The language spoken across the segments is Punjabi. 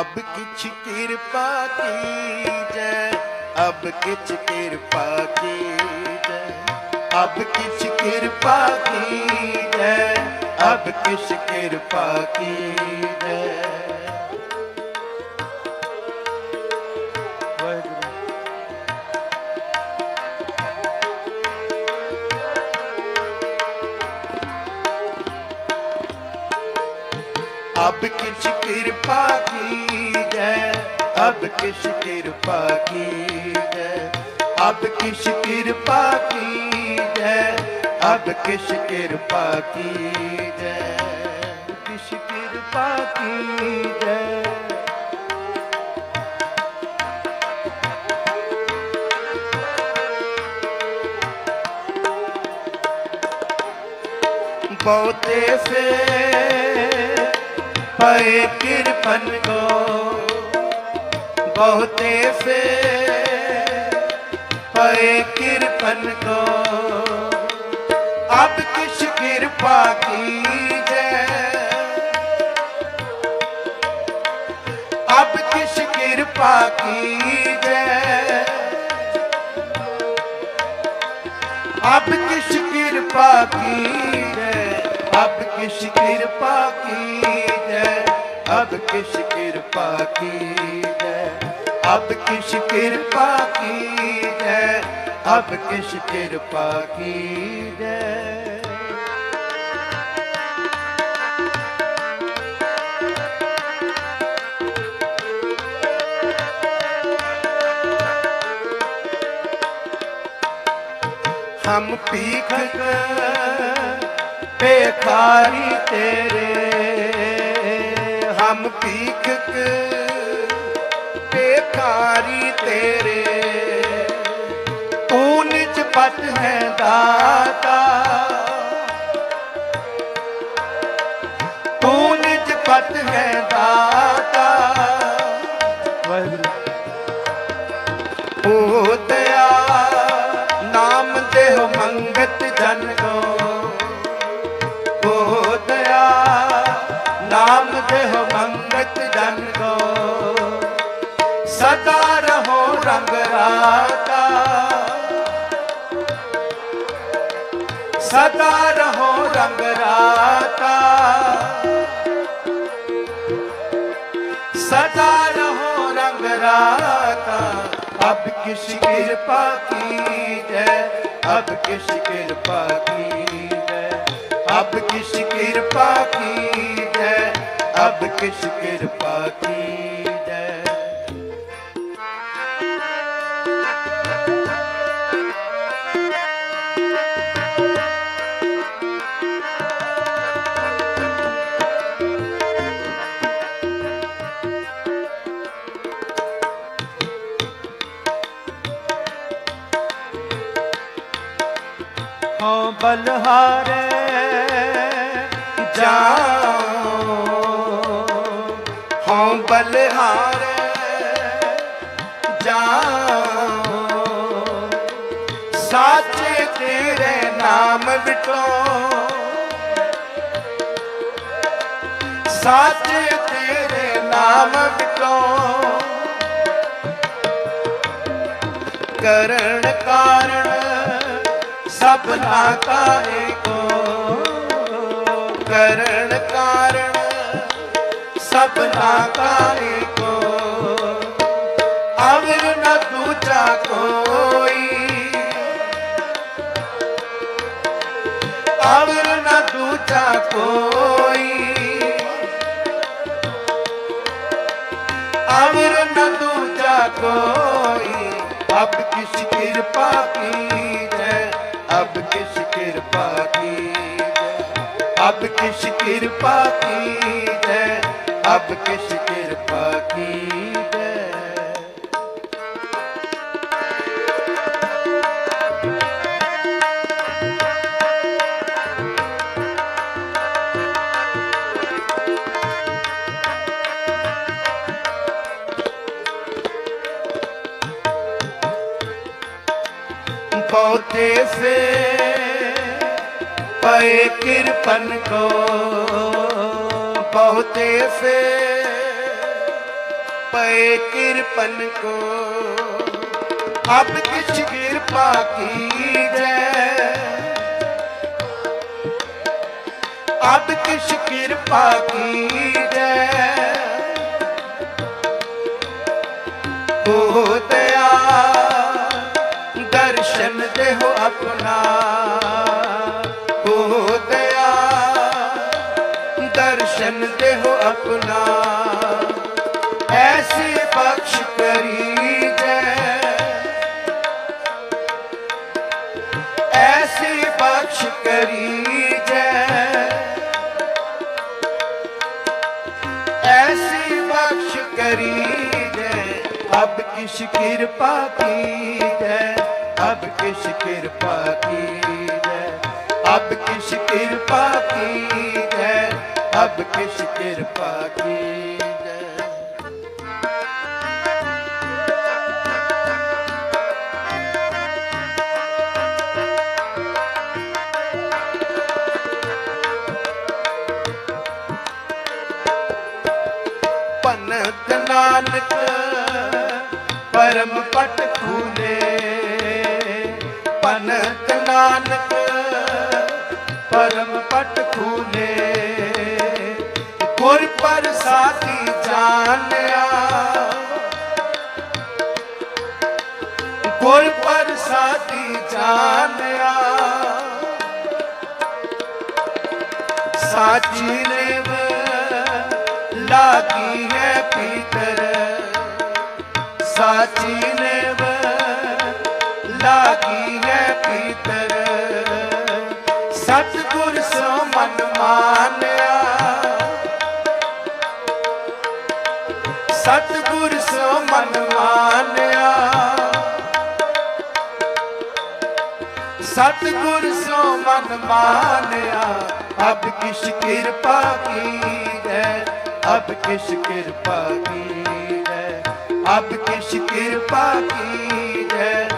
ਅਬ ਕਿਛ ਕਿਰਪਾ ਕੀਜੈ, ਅਬ ਕਿਛ ਕਿਰਪਾ ਕੀਜੈ। ਅਬ ਕਿਛ ਕਿਰਪਾ ਕੀਜੈ, ਅਬ ਕਿਛ ਕਿਰਪਾ ਕੀਜੈ। ਅਬ ਕਿਛ ਕਿਰਪਾ ਕੀਜੈ ਅਬ ਕਿਛ ਕਿਰਪਾ ਕੀਜੈ ਅਬ ਕਿਛ ਕਿਰਪਾ ਕੀਜੈ ਅਬ ਕਿਛ ਕਿਰਪਾ ਕੀਜੈ ਕਿਛ ਕਿਰਪਾ ਕੀਜੈ ਬਹੁਤੇ ਸੇ ਪਏ ਕਿਰਪਨ ਕੋ ਬਹੁਤੇ ਸੇ ਪਏ ਕਿਰਪਨ ਕੋ। ਅਬ ਕਿਛ ਕਿਰਪਾ ਕੀਜੈ। ਅਬ ਕਿਛ ਕਿਰਪਾ ਕੀਜੈ। ਅਬ ਕਿਛ ਕਿਰਪਾ ਕੀਜੈ। ਅਬ ਕਿਛ ਕਿਰਪਾ ਕੀਜੈ। ਅਬ ਕਿਛ ਕਿਰਪਾ ਕੀਜੈ ਅਬ ਕਿਛ ਕਿਰਪਾ ਕੀਜੈ ਅਬ ਕਿਛ ਕਿਰਪਾ ਕੀਜੈ ਹਮ ਪੀਖਕ ਪੇਖਾਰੀ ਤੇਰੇ ਹਮ ਪੀਖਕ ਪੇਖਾਰੀ ਤੇਰੇ। ਤੂੰ ਨਿਜ ਪਤ ਹੈ ਦਾਤਾ। ਰੰਗ ਸਦਾ ਰਹੋ ਰੰਗ ਰਾਤਾ। ਸਦਾ ਰਹੋ ਰੰਗ ਰਾਤਾ। ਅਬ ਕਿਛ ਕਿਰਪਾ ਕੀਜੈ, ਅਬ ਕਿਸ਼ ਕਿਰਪਾ ਕੀਜੈ। ਅਬ ਕਿਛ ਕਿਰਪਾ ਕੀਜੈ, ਅਬ ਕਿਛ ਕਿਰਪਾ ਕੀਜੈ ਹਉ ਬਲਹਾਰੇ ਜਾਓ। ਹਉ ਬਲਹਾਰੇ ਜਾਓ। ਸਾਚੇ ਤੇਰੇ ਨਾਮ ਵਿਟੋ। ਸਾਚੇ ਤੇਰੇ ਨਾਮ ਵਿਟੋ। ਕਰਨ ਕਾਰਣ ਸਭਨਾ ਕਾ ਕਰਨ ਕਾਰਣ ਸਭਨਾ ਕਾ ਏਕੋ ਅਵਰ ਨ ਦੂਜਾ ਕੋਈ ਅਵਰ ਨ ਦੂਜਾ ਕੋਈ ਅਵਰ ਨ ਦੂਜਾ ਕੋਈ ਅਬ ਕਿਸ ਕਿਰਪਾ ਕੀਜੈ कृपा की अब किस कृपा की जय अब किस कृपा की पौधे से ਪਏ ਕਿਰਪਨ ਕੋ ਬਹੁਤੇ ਸੇ ਪਏ ਕਿਰਪਨ ਕੋ। ਅਬ ਕਿਛ ਕਿਰਪਾ ਕੀਜੈ। ਅਬ ਕਿਛ ਕਿਰਪਾ ਕੀਜੈ। ਹੋ ਦਇਆ, ਦਰਸ਼ਨ ਦੇਹੋ ਆਪਣਾ। दर्शन देहो अपना ऐसे बख्श करी जय ऐसे बख्श करी जय ऐसी बख्श करी जय अब किस कृपा की जय अब किस कृपा की जय अब किस कृपा की ਸਭ ਕਿਸ ਕਿਰਪਾ ਕੀ ਜੈ ਨਾਨਕ ਪਰਮ ਪਟ ਖੂਲੇ। ਭਨਤ ਨਾਨਕ ਪਰਮ ਪਟ ਖੂਲੇ। ਗੁਰ ਪ੍ਰਸਾਦੀ ਜਾਣਿਆ ਗੁਰ ਪ੍ਰਸਾਦੀ ਜਾਣਿਆ ਸਾਚੀ ਨੇਵ ਲਾਗੀ ਹੈ ਪੀਤਰ। ਸਾਚੀ ਨੇਵ ਲਾਗੀ ਹੈ ਪੀਤਰ। ਸਤਿਗੁਰ ਸੋ ਮਨ ਮਾਨਿਆ। ਸਤਿਗੁਰ ਸੋ ਮਨ ਮਾਨਿਆ। ਸਤਿਗੁਰ ਸੋ ਮਨ ਮਾਨਿਆ। ਅਬ ਕਿਸ ਕਿਰਪਾ ਕੀ ਹੈ ਅਬ ਕਿਸ ਕਿਰਪਾ ਕੀ ਹੈ ਅਬ ਕਿਸ ਕਿਰਪਾ ਕੀ ਹੈ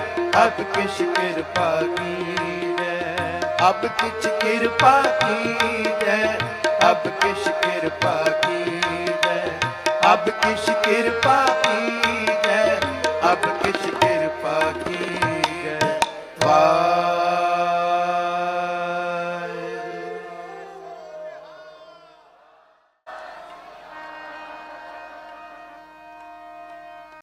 ਅਬ ਕਿਸ ਕਿਰਪਾ ਕੀ ਹੈ ਅਬ ਕਿਸ ਕਿਰਪਾ ਕੀ ਹੈ ਅਬ ਕਿਸ ਕਿਰਪਾ ਕੀ ਅਬ ਕਿਸ ਕਿਰਪਾ ਕੀ ਹੈ ਅਬ ਕਿਸ